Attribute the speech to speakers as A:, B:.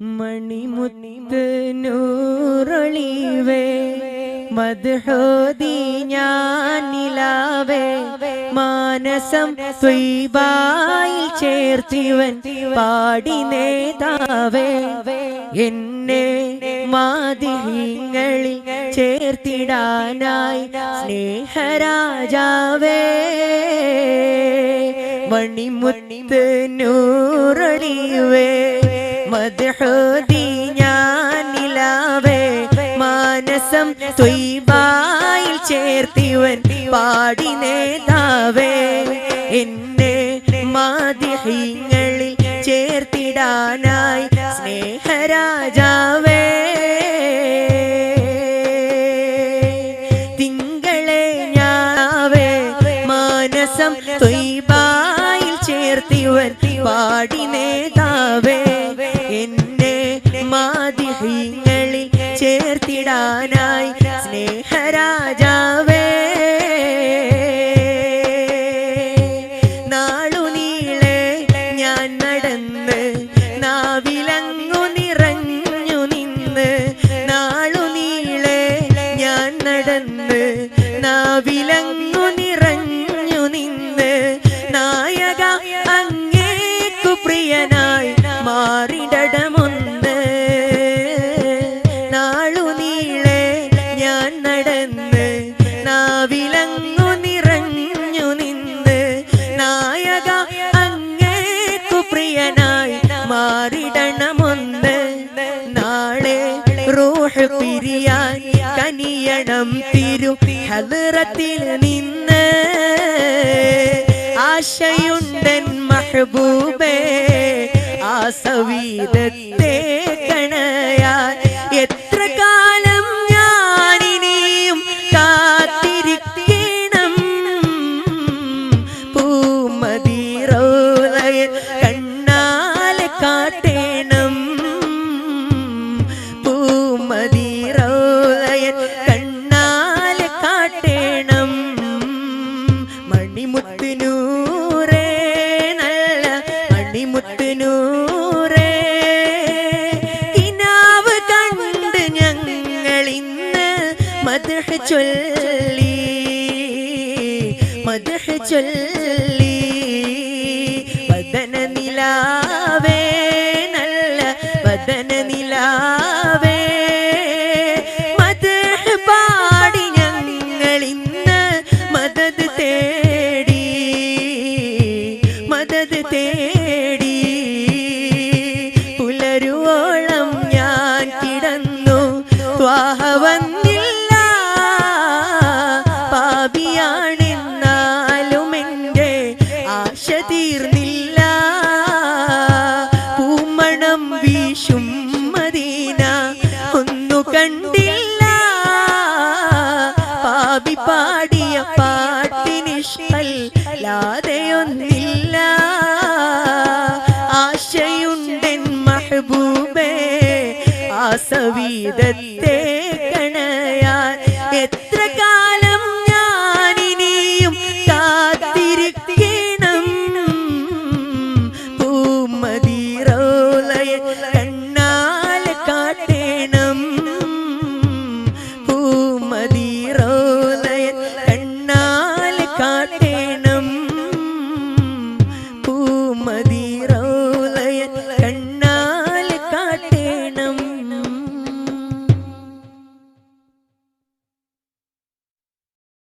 A: മണിമുത്ത് നൂറൊളിവേ മദ്ഹോദി ഞാനിലാവേ മാനസം ത്വയ്ബായിൽ ചേർത്തിവൻ പാടി നേതാവേ. എന്നെ മാതിഹിങ്ങളിൽ ചേർത്തിടാനായി സ്നേഹരാജാവേ. മണിമുത്ത് നൂറൊളിവേ മാനസം ത്വയ്ബായിൽ ചേർത്തിവൻ പാടി നേതാവേ. എന്നെ മാതിഹിങ്ങളിൽ ചേർത്തിടാനായി സ്നേഹരാജാവേ. തിങ്കളെ ഞാവേ മാനസം ത്വയ്ബായിൽ ചേർത്തിവൻ പാടി നേതാവേ. മാതിഹിങ്ങളിൽ ചേർത്തിടാനായി സ്നേഹരാജാവേ. നാളു നീളെ ഞാൻ നടന്ന് നാവിലങ്ങു നിറഞ്ഞു നിന്ന് പിരിയാൻ കനിയണം തിരു ഹലറത്തിൽ നിന്ന്. ആശയുണ്ടൻ മഹബൂബേ ആ സവീതത്തെ കണയാൻ എത്ര കാലം ഞാനിനിയും കാത്തിരിക്കണം. പൂമതിറോലയ കണ്ണാലെ മണിമുത്തിനൂറേ കിനാവ് കണ്ട് ഞങ്ങൾ ഇന്ന് മധുഹ ചൊല്ലി മധുഹ ചൊല്ലി. വദന നിലാവേ പാപി പാടിയ പാട്ടിനിഷ്ടല്ലാതെയൊന്നില്ല ആശയുണ്ടൻ മഹബൂബേ ആ സവീതത്തെ കണയാൻ. എത്ര കാലം ഞാനിനിയും കാത്തിരിക്കണം. പൂമതിരോലയ